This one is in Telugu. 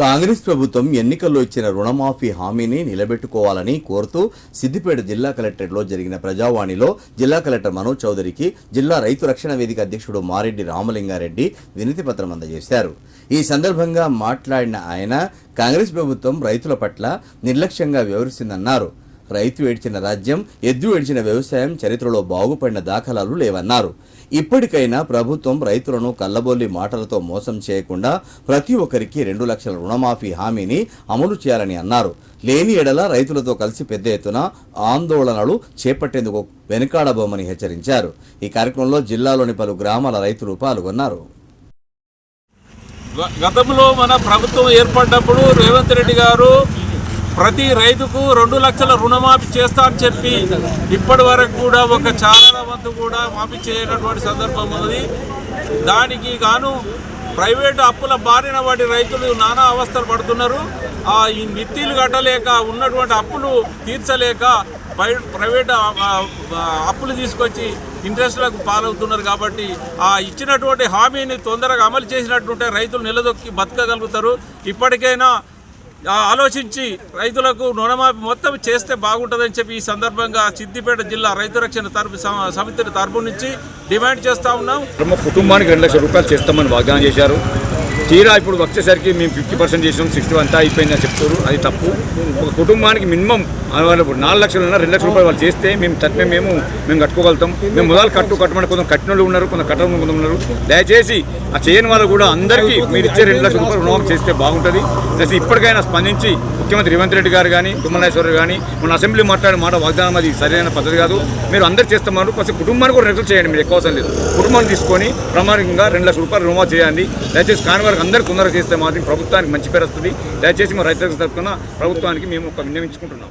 కాంగ్రెస్ ప్రభుత్వం ఎన్నికల్లో ఇచ్చిన రుణమాఫీ హామీని నిలబెట్టుకోవాలని కోరుతూ సిద్దిపేట జిల్లా కలెక్టరేట్లో జరిగిన ప్రజావాణిలో జిల్లా కలెక్టర్ మనోజ్ చౌదరికి జిల్లా రైతు రక్షణ వేదిక అధ్యక్షుడు మారెడ్డి రామలింగారెడ్డి వినతి పత్రం అందజేశారు. ఈ సందర్భంగా మాట్లాడిన ఆయన కాంగ్రెస్ ప్రభుత్వం రైతుల పట్ల నిర్లక్ష్యంగా వ్యవహరిస్తుందన్నారు. రైతు ఏడ్చిన రాజ్యం ఎద్దు ఏడ్చిన వ్యవసాయం చరిత్రలో బాగుపడిన దాఖలాలు లేవన్నారు. ఇప్పటికైనా ప్రభుత్వం రైతులను కల్లబొల్లి మాటలతో మోసం చేయకుండా ప్రతి ఒక్కరికి రెండు లక్షల రుణమాఫీ హామీని అమలు చేయాలని అన్నారు. లేని ఎడల రైతులతో కలిసి పెద్ద ఎత్తున ఆందోళనలు చేపట్టేందుకు వెనుకాడబోమని హెచ్చరించారు. ఈ కార్యక్రమంలో జిల్లాలోని పలు గ్రామాల రైతులు పాల్గొన్నారు. గతంలో మన ప్రభుత్వం ఏర్పడ్డప్పుడు రేవంత్ రెడ్డి గారు ప్రతి రైతుకు రెండు లక్షల రుణమాఫీ చేస్తా అని చెప్పి ఇప్పటి వరకు కూడా ఒక చాలా వంతు కూడా మాఫీ చేయనటువంటి సందర్భం ఉంది దానికి గాను ప్రైవేటు అప్పుల బారిన వాటి రైతులు నానా అవస్థలు పడుతున్నారు. ఆ ఈ మిత్తిలు కట్టలేక ఉన్నటువంటి అప్పులు తీర్చలేక బయ- ప్రైవేట్ అప్పులు తీసుకొచ్చి ఇంట్రెస్ట్లకు పాలవుతున్నారు కాబట్టి ఆ ఇచ్చినటువంటి హామీని తొందరగా అమలు చేసినట్టుంటే రైతులు నిలదొక్కి బతకగలుగుతారు. ఇప్పటికైనా ఆలోచించి రైతులకు రుణమాఫీ మొత్తం చేస్తే బాగుంటుందని చెప్పి ఈ సందర్భంగా సిద్దిపేట జిల్లా రైతు రక్షణ తరపు సమితి తరపు నుంచి డిమాండ్ చేస్తా ఉన్నాం. మా కుటుంబానికి రెండు లక్షల రూపాయలు చేస్తామని వాగ్దానం చేశారు. తీరా ఇప్పుడు వచ్చేసరికి మేము ఫిఫ్టీ పర్సెంట్ చేసినాం సిక్స్టీ అంతా అయిపోయిందని చెప్తారు. అది తప్పు. ఒక కుటుంబానికి మినిమం వాళ్ళు ఇప్పుడు నాలుగు లక్షలు ఉన్నా రెండు లక్షల రూపాయలు వాళ్ళు చేస్తే మేము తప్పే మేము మేము కట్టుకోగలుగుతాం. మేము మొదలు కట్టు కట్టమని కొంత కట్టిన వాళ్ళు ఉన్నారు కొంత కట్టడం కొంత ఉన్నారు. దయచేసి ఆ చేయని వాళ్ళు కూడా అందరికీ మీరు ఇచ్చే రెండు లక్షల రూపాయలు రుణమాఫీ చేస్తే బాగుంటుంది. ప్లస్ ఇప్పటికైనా స్పందించి ముఖ్యమంత్రి రేవంత్ రెడ్డి గారు కానీ తుమ్మలేశ్వర్ కానీ మన అసెంబ్లీ మాట్లాడే మాట వాగ్దానం అది సరైన పద్ధతి కాదు. మీరు అందరు చేస్తున్నారు. ఫస్ట్ కుటుంబానికి కూడా రెగ్యులర్ చేయండి మీరు ఎక్కువ అవసరం లేదు. కుటుంబాన్ని తీసుకొని ప్రామాణికంగా రెండు లక్షల రూపాయలు రుణమా చేయండి. దయచేసి కాని వారికి అందరు తొందరగా చేస్తే మాత్రం ప్రభుత్వానికి మంచి పేరు వస్తుంది. దయచేసి మా రైతులకు తరఫున ప్రభుత్వానికి మేము ఒక విన్నవించుకుంటున్నాం